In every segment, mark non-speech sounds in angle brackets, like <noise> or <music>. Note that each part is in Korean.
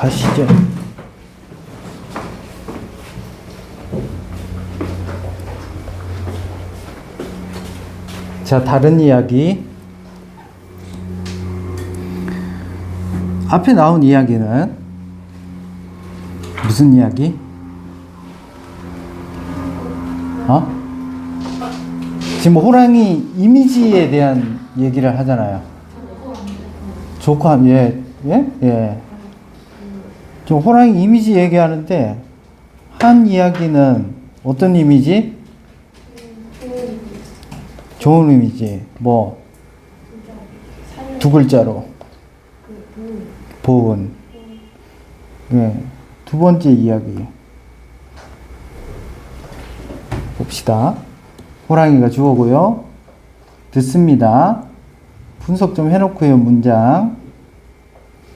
가시죠. 자, 다른 이야기. 앞에 나온 이야기는 무슨 이야기? 어? 지금 호랑이 이미지에 대한 얘기를 하잖아요. 좋고, 예, 예, 예. 좀 호랑이 이미지 얘기하는데, 한 이야기는 어떤 이미지? 좋은 이미지. 뭐, 두 글자로. 보은. 예. 두 번째 이야기. 봅시다. 호랑이가 주어고요. 듣습니다. 분석 좀 해놓고요. 문장.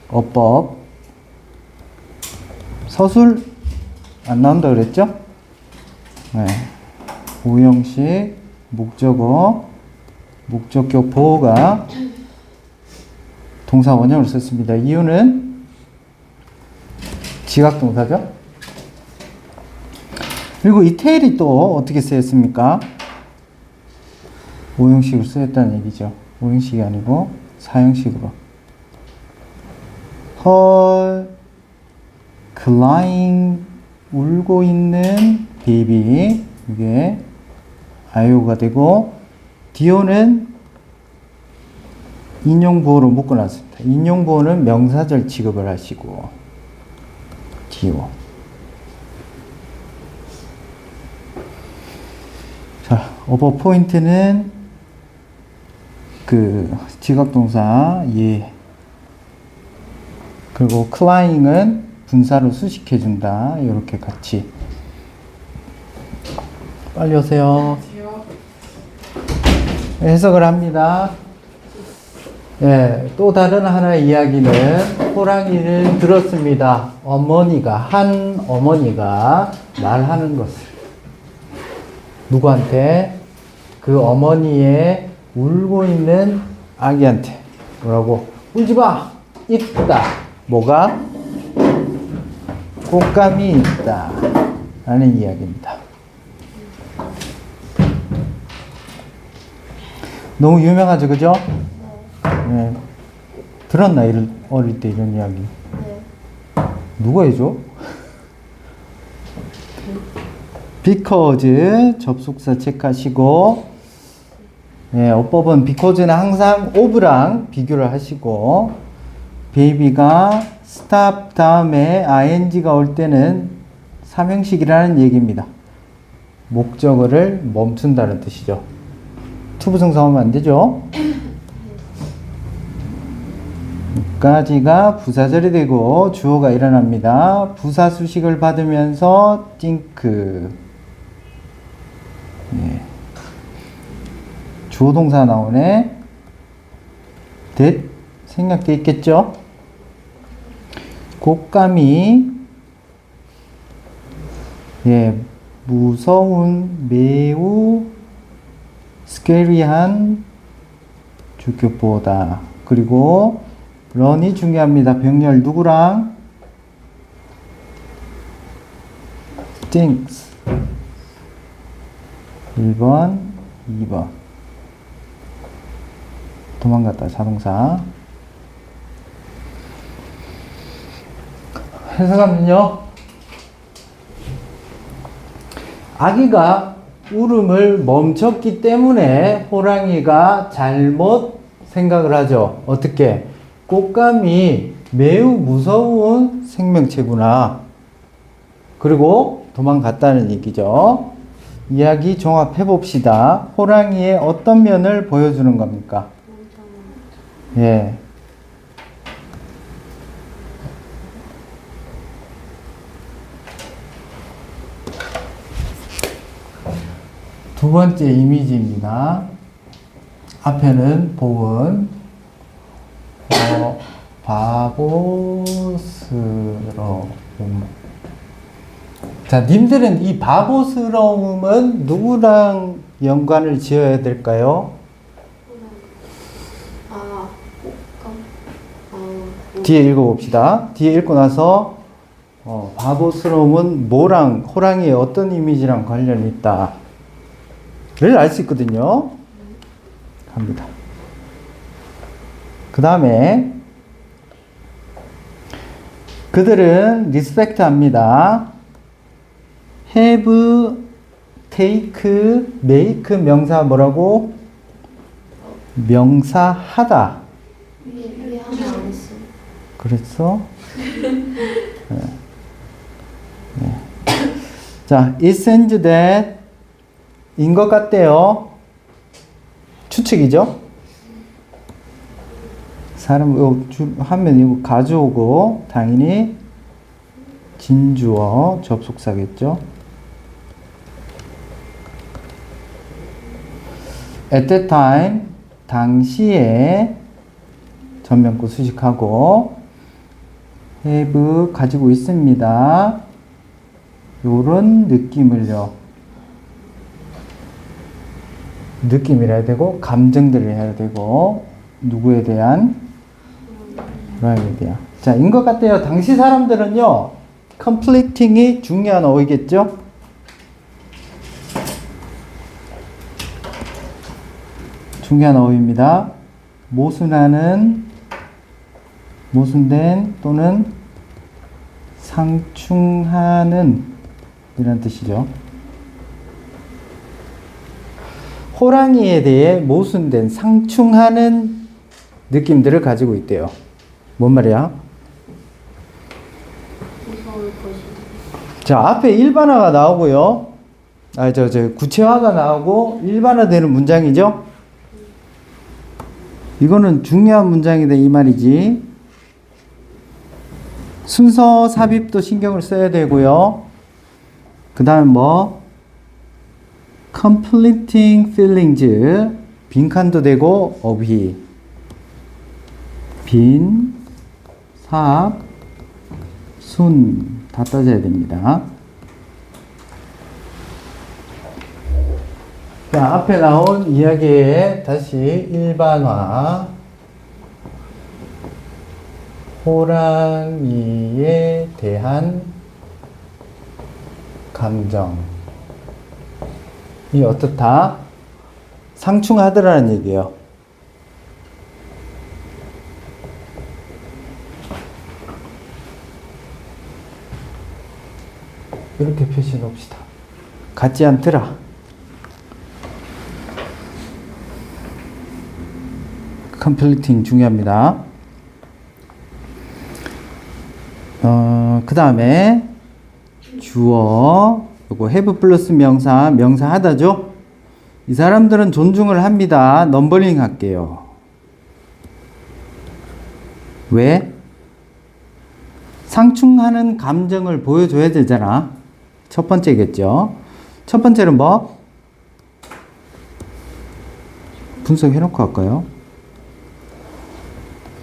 어법. 서술 안 나온다 그랬죠? 네. 오형식, 목적어, 목적격 보호가 동사 원형을 썼습니다. 이유는 지각동사죠? 그리고 이 테일이 또 어떻게 쓰였습니까? 오형식으로 쓰였다는 얘기죠. 오형식이 아니고 사형식으로. 헐, crying, 울고 있는 베이비. 이게 아이오가 되고, 디오는 인용보호로 묶어놨습니다. 인용보호는 명사절 취급을 하시고, 디오. 자, 오버 포인트는 그 지각동사 예. 그리고 클라잉은 분사로 수식해 준다. 이렇게 같이 빨리 오세요. 해석을 합니다. 예, 또 다른 하나의 이야기는 호랑이는 들었습니다. 어머니가 한 어머니가 말하는 것을 누구한테? 그 어머니의 울고 있는 아기한테 뭐라고? 울지 마! 있다. 뭐가? 꽃감이 있다. 라는 이야기입니다. 너무 유명하죠, 그죠? 네. 들었나, 이런, 어릴 때 이런 이야기? 누가 해줘? because 접속사 체크하시고 예, 어법은 because는 항상 of랑 비교를 하시고 베이비가 stop 다음에 ing가 올 때는 삼형식이라는 얘기입니다. 목적어를 멈춘다는 뜻이죠. 투부정사하면 안 되죠. 까지가 부사절이 되고 주어가 일어납니다. 부사 수식을 받으면서 think 예. 주어 동사 나오네. that 생략돼 있겠죠? 곶감이 예, 무서운 매우 스케리한 주격보다 그리고 런이 중요합니다. 병렬 누구랑? thinks 1번, 2번 도망갔다 자동사 해석하면요 아기가 울음을 멈췄기 때문에 호랑이가 잘못 생각을 하죠. 어떻게? 꽃감이 매우 무서운 생명체구나. 그리고 도망갔다는 얘기죠. 이야기 종합해 봅시다. 호랑이의 어떤 면을 보여주는 겁니까? 예. 두 번째 이미지입니다. 앞에는 보은 어, 바보스러움. 자, 님들은 이 바보스러움은 누구랑 연관을 지어야 될까요? 아. 아, 오. 뒤에 읽어봅시다. 뒤에 읽고 나서 어, 바보스러움은 뭐랑 호랑이의 어떤 이미지랑 관련이 있다. 를 알 수 있거든요. 갑니다. 그 다음에 그들은 리스펙트 합니다. have, take, make 명사 뭐라고? 명사 하다. 위에 위에 하나 안 했어. 그랬어? <laughs> 네. 네. 자, it seems that 인 것 같대요. 추측이죠? 사람 요 주- 하면 이거 가져오고 당연히 진주어 접속사겠죠. At that time 당시에 전면구 수식하고 have 가지고 있습니다. 요런 느낌을요. 느낌이라 해야 되고 감정들을 해야 되고 누구에 대한 호랑이에 대한 자, 인 것 같아요. 당시 사람들은요. 컴플리팅이 중요한 어휘겠죠? 중요한 어휘입니다. 모순하는 모순된 또는 상충하는 이런 뜻이죠. 호랑이에 대해 모순된 상충하는 느낌들을 가지고 있대요. 뭔 말이야? 자, 앞에 일반화가 나오고요. 아, 저, 저, 구체화가 나오고 일반화되는 문장이죠? 이거는 중요한 문장이다, 이 말이지. 순서 삽입도 신경을 써야 되고요. 그 다음 뭐, completing feelings, 빈칸도 되고, 어휘. 빈, 삽, 순, 다 따져야 됩니다. 자, 앞에 나온 이야기에 다시 일반화. 호랑이에 대한 감정. 이 어떻다? 상충하더라는 얘기예요. 이렇게 표시해 놓읍시다. 같지 않더라. 컴플리팅 중요합니다. 어, 그 다음에 주어, 요거 have 플러스 명사, 명사 하다죠? 이 사람들은 존중을 합니다. 넘버링 할게요. 왜? 상충하는 감정을 보여줘야 되잖아. 첫 번째겠죠. 첫 번째는 뭐? 분석해놓고 할까요?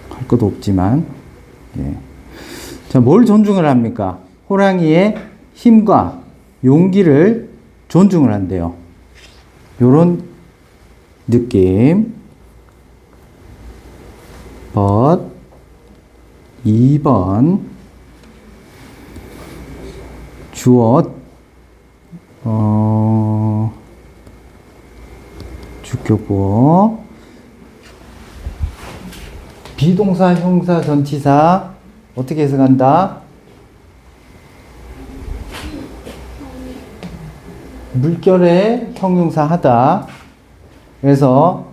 할 것도 없지만. 예. 자, 뭘 존중을 합니까? 호랑이의 힘과 용기를 존중을 한대요. 요런 느낌. but 2번 주어 어 주격보 비동사 형사 전치사 어떻게 해석한다? 물결의 형용사 하다. 그래서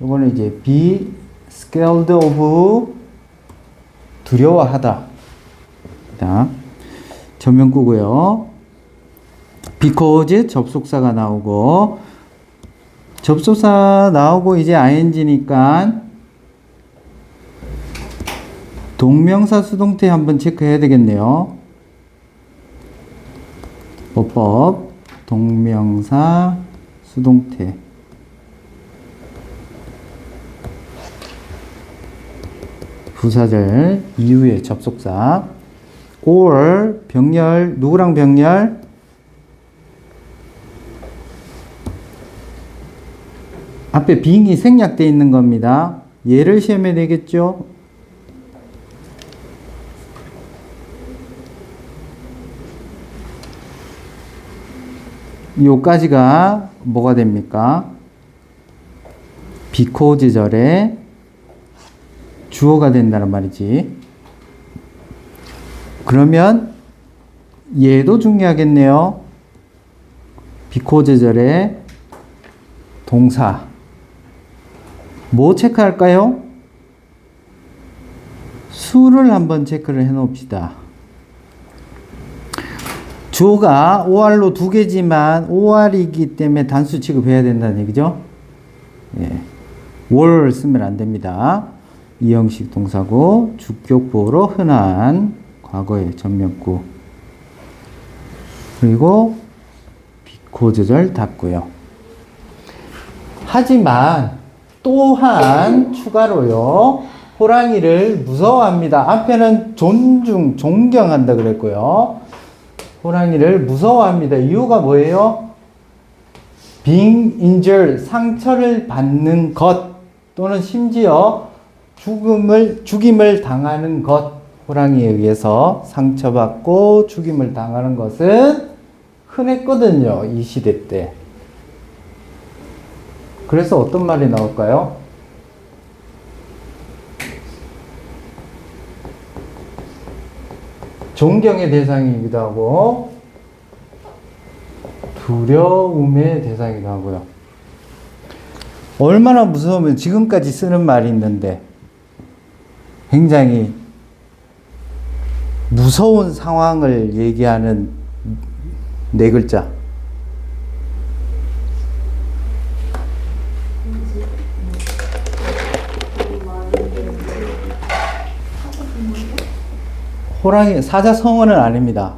이거는 이제 be scared of 두려워하다. 자, 전면구고요. because 접속사가 나오고 접속사 나오고 이제 ing니까 동명사 수동태 한번 체크해야 되겠네요. 어법 동명사 수동태 부사절 이후에 접속사 or 병렬 누구랑 병렬 앞에 빙이 생략되어 있는 겁니다. 얘를 시험에 내겠죠? 요까지가 뭐가 됩니까? 비코즈절의 주어가 된다는 말이지. 그러면 얘도 중요하겠네요. 비코즈절의 동사. 뭐 체크할까요? 수를 한번 체크를 해 놓읍시다. 주어가 OR로 두 개지만 OR이기 때문에 단수 취급해야 된다는 얘기죠. 예. 월 쓰면 안 됩니다. 이 형식 동사고 주격보로 흔한 과거의 전면구 그리고 비코즈절 닫고요. 하지만 또한 추가로요. 호랑이를 무서워합니다. 앞에는 존중, 존경한다 그랬고요. 호랑이를 무서워합니다. 이유가 뭐예요? being injured, 상처를 받는 것 또는 심지어 죽음을 죽임을 당하는 것 호랑이에 의해서 상처받고 죽임을 당하는 것은 흔했거든요. 이 시대 때. 그래서 어떤 말이 나올까요? 존경의 대상이기도 하고 두려움의 대상이기도 하고요. 얼마나 무서우면 지금까지 쓰는 말이 있는데 굉장히 무서운 상황을 얘기하는 네 글자. 호랑이 사자성어는 아닙니다.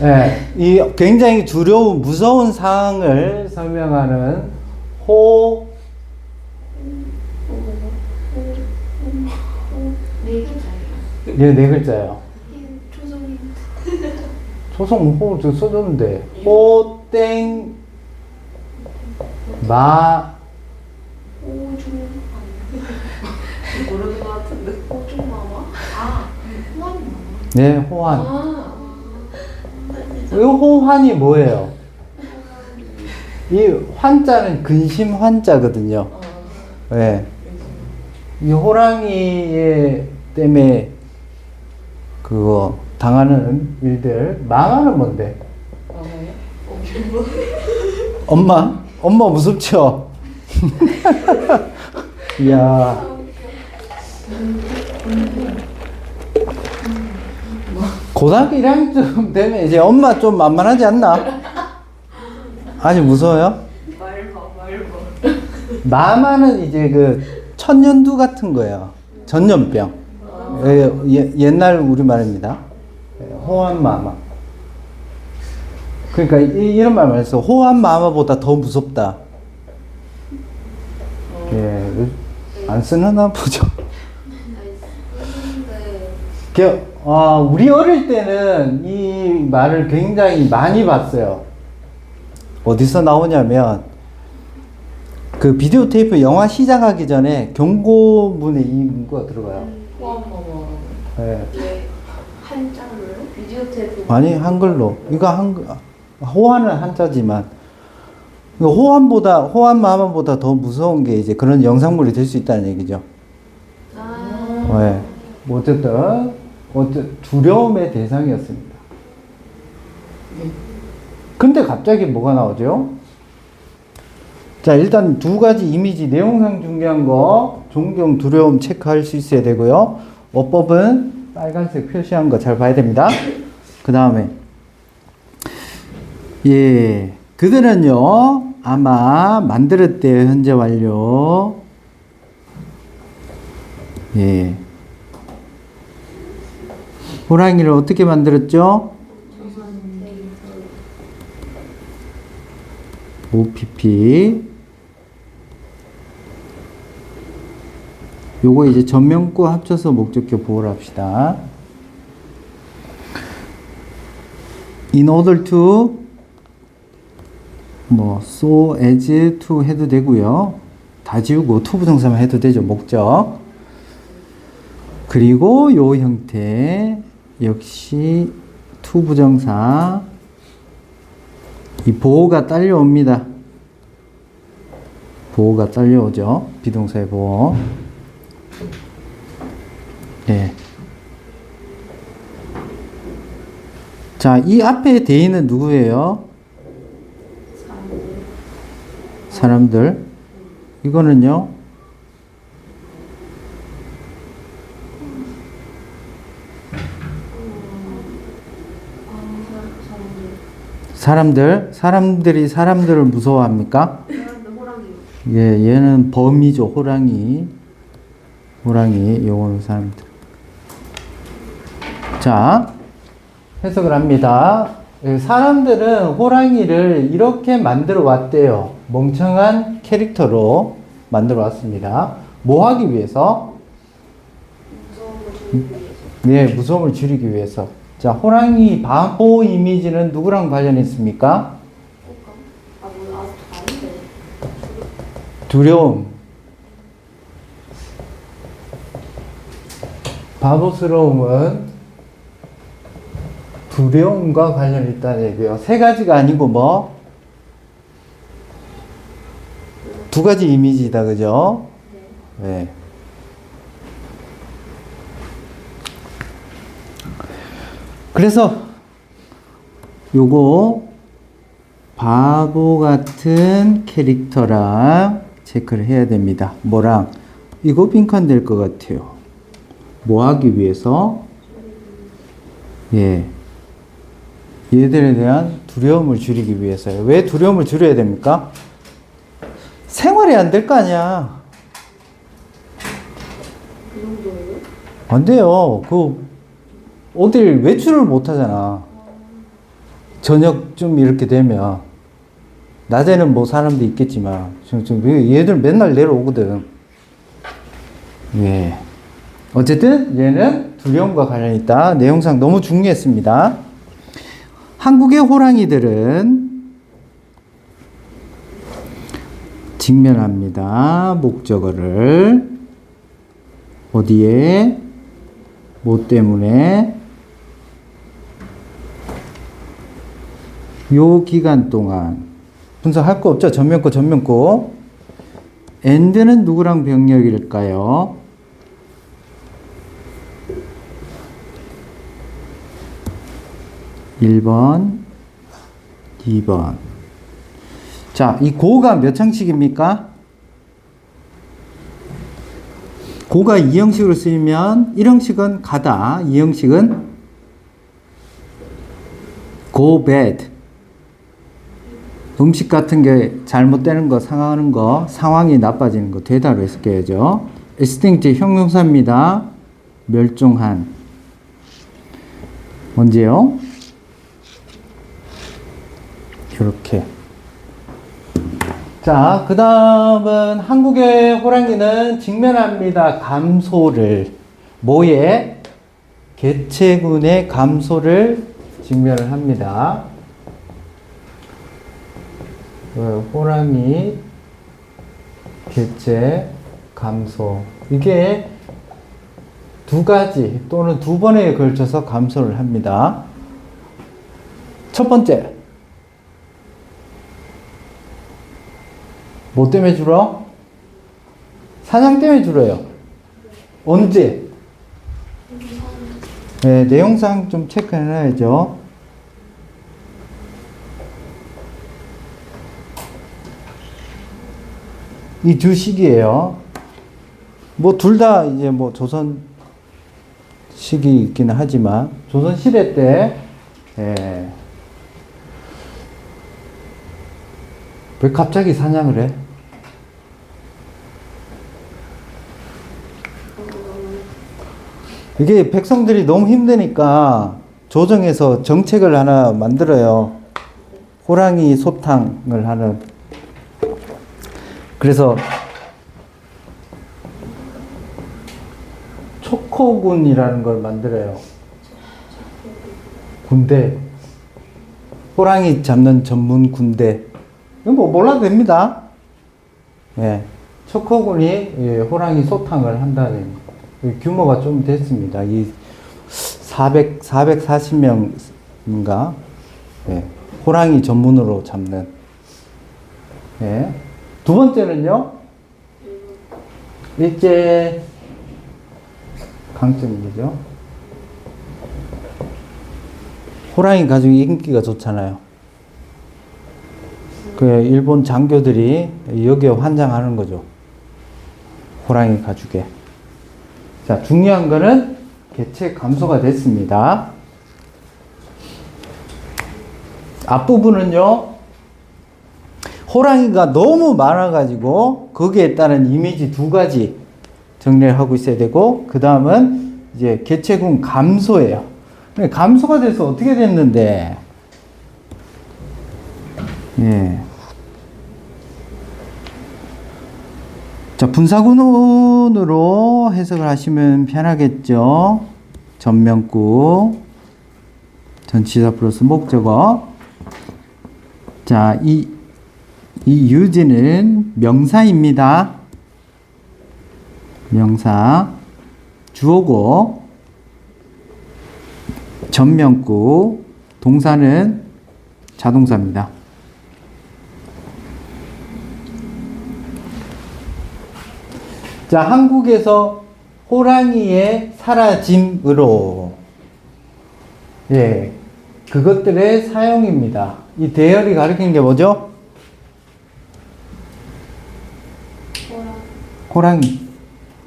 예, 이 굉장히 두려운 무서운 상황을 설명하는 호 네. 예, 네 글자예요. 초성 호, 저 써줬는데. 호, 땡, 마, 오중 모르는 것 같은데. 오중 마마? 아, 호환 마마. 네, 호환. 아, 이 호환이 뭐예요? 이 환자는 근심 환자거든요. 네. 이 호랑이 때문에 그거 당하는 일들 망하는 뭔데? 엄마? 엄마 무섭죠? <laughs> 이야. 고등학교 1학년쯤 되면 이제 엄마 좀 만만하지 않나? 아니 무서워요? 말봐, 말봐. 마마는 이제 그 천년두 같은 거예요. 전염병. 예, 예, 옛날 우리 말입니다. 예, 호환 마마. 그러니까 이, 이런 말 많이 써. 호환 마마보다 더 무섭다. 예, 안 쓰나 보죠. <laughs> 그, 아, 우리 어릴 때는 이 말을 굉장히 많이 봤어요. 어디서 나오냐면, 그 비디오 테이프 영화 시작하기 전에 경고문에 이 문구가 들어가요. 마마. 예. 왜 한자로요? 비디오 테이프. 아니, 한글로. 이거 한글, 호환은 한자지만, 이거 호환보다, 호환 마마보다 더 무서운 게 이제 그런 영상물이 될 수 있다는 얘기죠. 아, 네. 뭐 어쨌든, 어쨌든 두려움의 대상이었습니다. 근데 갑자기 뭐가 나오죠? 자, 일단 두 가지 이미지, 내용상 중요한 거, 존경, 두려움 체크할 수 있어야 되고요. 어법은 빨간색 표시한 거 잘 봐야 됩니다. 그 다음에, 예, 그들은요, 아마 만들었대요, 현재 완료. 예. 호랑이를 어떻게 만들었죠? OPP. 요거 이제 전면구 합쳐서 목적격 보호를 합시다. In order to 뭐 so as to 해도 되고요. 다 지우고 to 부정사만 해도 되죠. 목적. 그리고 요 형태 역시 투부정사 이 보호가 딸려옵니다. 보호가 딸려오죠. 비동사의 보호. 예. 자, 이 앞에 대인은 누구예요? 사람들. 이거는요? 사람들. 사람들이 사람들을 무서워합니까? 예, 얘는 범이죠. 호랑이. 호랑이, 요거는 사람들. 자, 해석을 합니다. 예, 사람들은 호랑이를 이렇게 만들어 왔대요. 멍청한 캐릭터로 만들어 왔습니다. 뭐 하기 위해서? 네, 무서움을 줄이기 위해서. 자, 호랑이 바보 이미지는 누구랑 관련이 있습니까? 두려움. 바보스러움은 두려움과 관련이 있다는 얘기예요. 세 가지가 아니고 뭐? 두 가지 이미지다, 그죠? 네. 그래서 요거 바보 같은 캐릭터랑 체크를 해야 됩니다. 뭐랑? 이거 빈칸 될 것 같아요. 뭐 하기 위해서? 예. 얘들에 대한 두려움을 줄이기 위해서요. 왜 두려움을 줄여야 됩니까? 생활이 안 될 거 아니야. 그? 안 돼요. 그, 어딜 외출을 못 하잖아. 저녁쯤 이렇게 되면. 낮에는 뭐 사람도 있겠지만. 지금, 지금 얘들 맨날 내려오거든. 예. 어쨌든 얘는 두려움과 관련이 있다. 내용상 너무 중요했습니다. 한국의 호랑이들은 직면합니다. 목적어를. 어디에? 뭐 때문에? 요 기간 동안 분석할 거 없죠? 전면 거, 전면 거. 엔드는 누구랑 병력일까요? 일번이번 자, 이 고가 몇 창씩입니까? 고가 이 형식으로 쓰이면 1형식은 가다, 이 형식은 go bad. 음식 같은 게 잘못되는 거, 상하는 거, 상황이 나빠지는 거 되다로 해석해야죠. extinct 형용사입니다. 멸종한. 언제요? 이렇게. 자, 그 다음은 한국의 호랑이는 직면합니다. 감소를. 뭐에? 개체군의 감소를 직면을 합니다. 그 호랑이, 개체, 감소. 이게 두 가지 또는 두 번에 걸쳐서 감소를 합니다. 첫 번째. 뭐 때문에 줄어? 사냥 때문에 줄어요. 언제? 네, 내용상 좀 체크해놔야죠. 이 두 시기예요. 뭐 둘 다 이제 뭐 조선 시기 있기는 하지만 조선 시대 때 예. 왜 갑자기 사냥을 해? 이게 백성들이 너무 힘드니까 조정에서 정책을 하나 만들어요. 호랑이 소탕을 하는. 그래서 초코군이라는 걸 만들어요. 군대. 호랑이 잡는 전문 군대. 이거 뭐 몰라도 됩니다. 예. 초코군이 예, 호랑이 소탕을 한다는 규모가 좀 됐습니다. 이 400, 440명인가? 예, 호랑이 전문으로 잡는. 예. 두 번째는요, 일제 강점이죠. 호랑이 가죽이 인기가 좋잖아요. 그 일본 장교들이 여기에 환장하는 거죠. 호랑이 가죽에. 자, 중요한 거는 개체 감소가 됐습니다. 앞부분은요, 호랑이가 너무 많아가지고, 거기에 따른 이미지 두 가지 정리를 하고 있어야 되고, 그 다음은 이제 개체군 감소예요. 감소가 돼서 어떻게 됐는데, 예. 자, 분사구문으로 해석을 하시면 편하겠죠. 전면구, 전치사 플러스 목적어. 자, 이, 이 유지는 명사입니다. 명사. 주어고, 전면구, 동사는 자동사입니다. 자, 한국에서 호랑이의 사라짐으로, 예, 그것들의 사용입니다. 이 대열이 가리키는 게 뭐죠? 호랑이.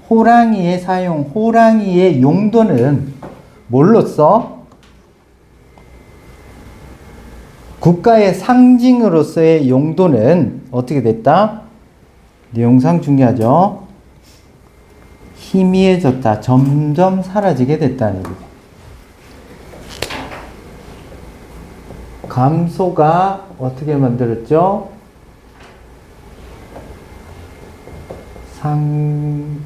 호랑이의 사용, 호랑이의 용도는 뭘로써? 국가의 상징으로서의 용도는 어떻게 됐다? 내용상 중요하죠. 희미해졌다. 점점 사라지게 됐다는 얘기죠. 감소가 어떻게 만들었죠? 상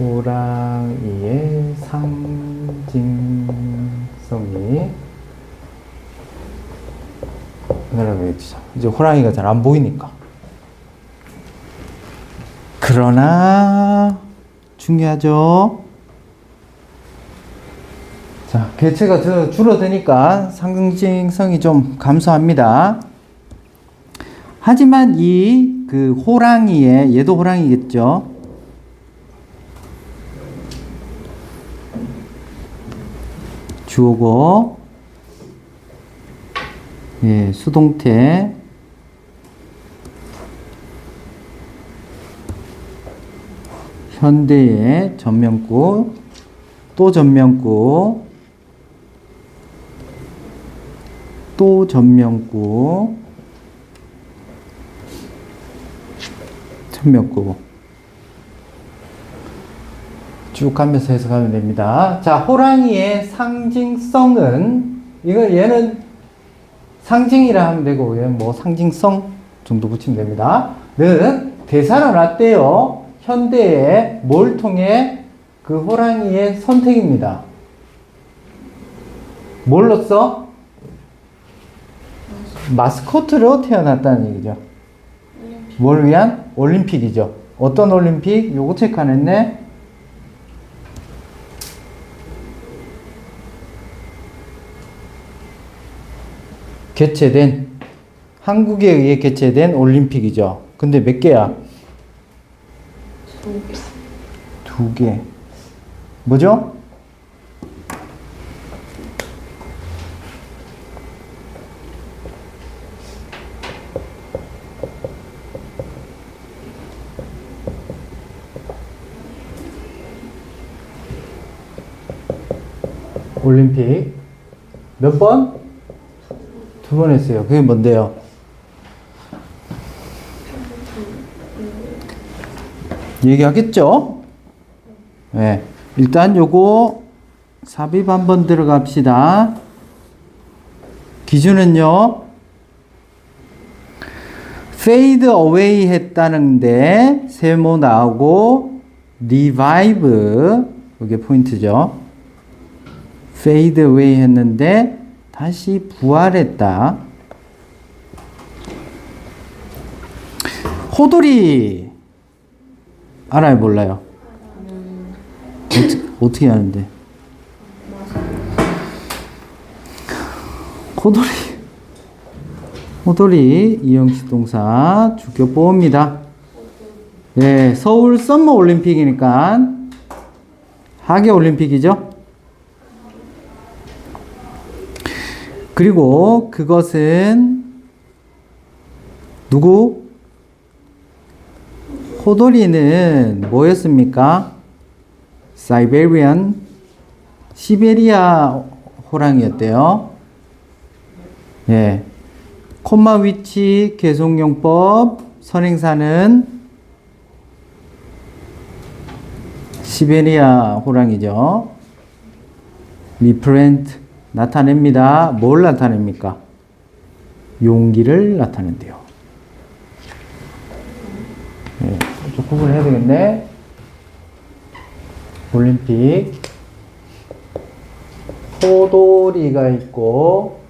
호랑이의 상징성이 이제 호랑이가 잘 안 보이니까 그러나 중요하죠. 자 개체가 더 줄어드니까 상징성이 좀 감소합니다. 하지만 이 그 호랑이의 얘도 호랑이겠죠. 주어고 예, 수동태 현대의 전면구 또 전면구 또 전면구 천명구 쭉 가면서 해석하면 됩니다. 자, 호랑이의 상징성은 이거 얘는 상징이라 하면 되고 얘는 뭐 상징성 정도 붙이면 됩니다. 는 대사로 놨대요. 현대에 뭘 통해 그 호랑이의 선택입니다. 뭘로써 마스코트로 태어났다는 얘기죠. 올림픽. 뭘 위한? 올림픽이죠. 어떤 올림픽? 요거 체크 안 했네? 개최된, 한국에 의해 개최된 올림픽이죠. 근데 몇 개야? 두 개. 뭐죠? 올림픽 몇 번? 두 번 했어요. 그게 뭔데요? 얘기하겠죠? 네. 일단 요거 삽입 한번 들어갑시다. 기준은요. fade away 했다는데 세모 나오고 revive 이게 포인트죠. fade away 했는데 다시 부활했다. 호돌이 알아요, 몰라요? 어떻게, 어떻게 하는데? 호돌이. 호돌이 이형식 동사 주격 보호입니다. 네, 서울 썸머 올림픽이니까 하계 올림픽이죠. 그리고 그것은 누구? 호돌이는 뭐였습니까? 사이베리안 시베리아 호랑이였대요. 예. 콤마 위치 계속용법 선행사는 시베리아 호랑이죠. 리프렌트 나타냅니다. 뭘 나타냅니까? 용기를 나타낸대요. 예, 좀 구분해야 되겠네. 올림픽 호돌이가 있고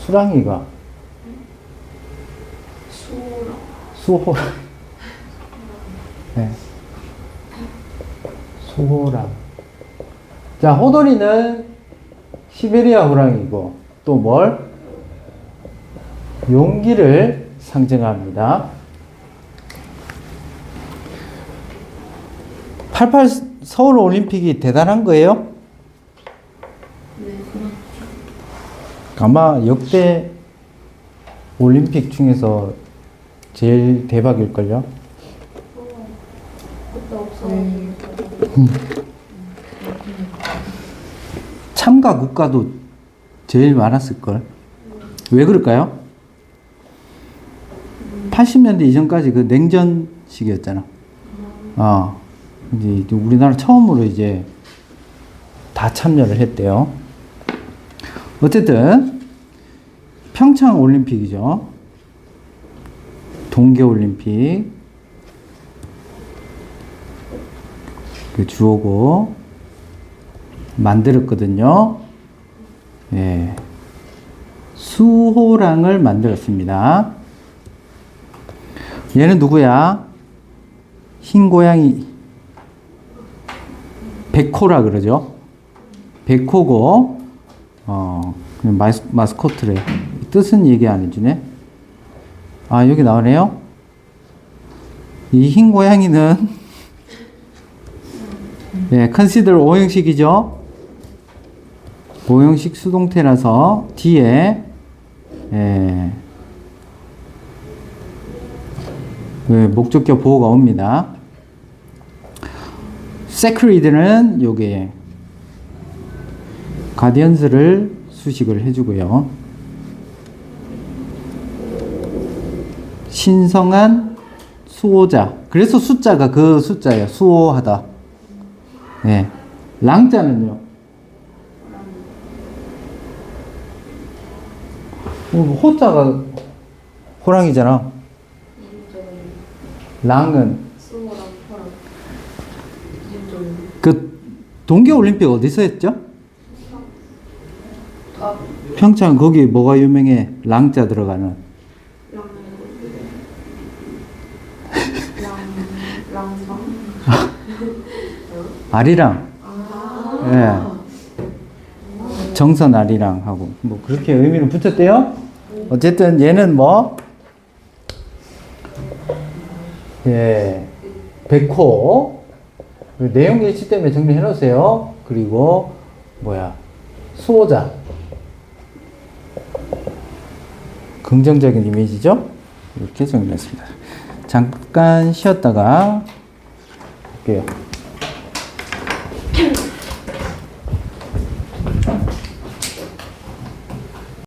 수랑이가. 수호랑 <laughs> 네. 수호랑 자 호돌이는 시베리아 호랑이고 또 뭘? 용기를 상징합니다 88 서울 올림픽이 대단한 거예요? 네. 아마 역대 올림픽 중에서 제일 대박일걸요? 없어. 참가 국가도 제일 많았을걸. 왜 그럴까요? 80년대 이전까지 그 냉전 시기였잖아. 어. 이제 우리나라 처음으로 이제 다 참여를 했대요. 어쨌든 평창 올림픽이죠. 동계 올림픽 그 주어고 만들었거든요. 예. 수호랑을 만들었습니다. 얘는 누구야? 흰 고양이 백호라 그러죠. 백호고 어 마스, 마스코트래. 뜻은 얘기 안 해주네. 아 여기 나오네요. 이 흰 고양이는 <laughs> 예, 컨시더 오형식이죠. 오형식 수동태라서 뒤에 예, 예, 목적격 보호가 옵니다. 세크리드는 요게 가디언스를 수식을 해주고요. 신성한 수호자. 그래서 숫자가 그 숫자예요. 수호하다. 네. 랑자는요. 어, 호자가 호랑이잖아. 랑은 그 동계 올림픽 어디서 했죠? 아, 평창 거기 뭐가 유명해? 랑자 들어가는. 랑. 랑. 랑성. 아리랑. 아. 예. 정선 아리랑 하고 뭐 그렇게 의미를 붙였대요. 어쨌든 얘는 뭐 예. 백호 그 내용 예시 때문에 정리해 놓으세요. 그리고 뭐야? 수호자. 긍정적인 이미지죠? 이렇게 정리했습니다. 잠깐 쉬었다가 볼게요.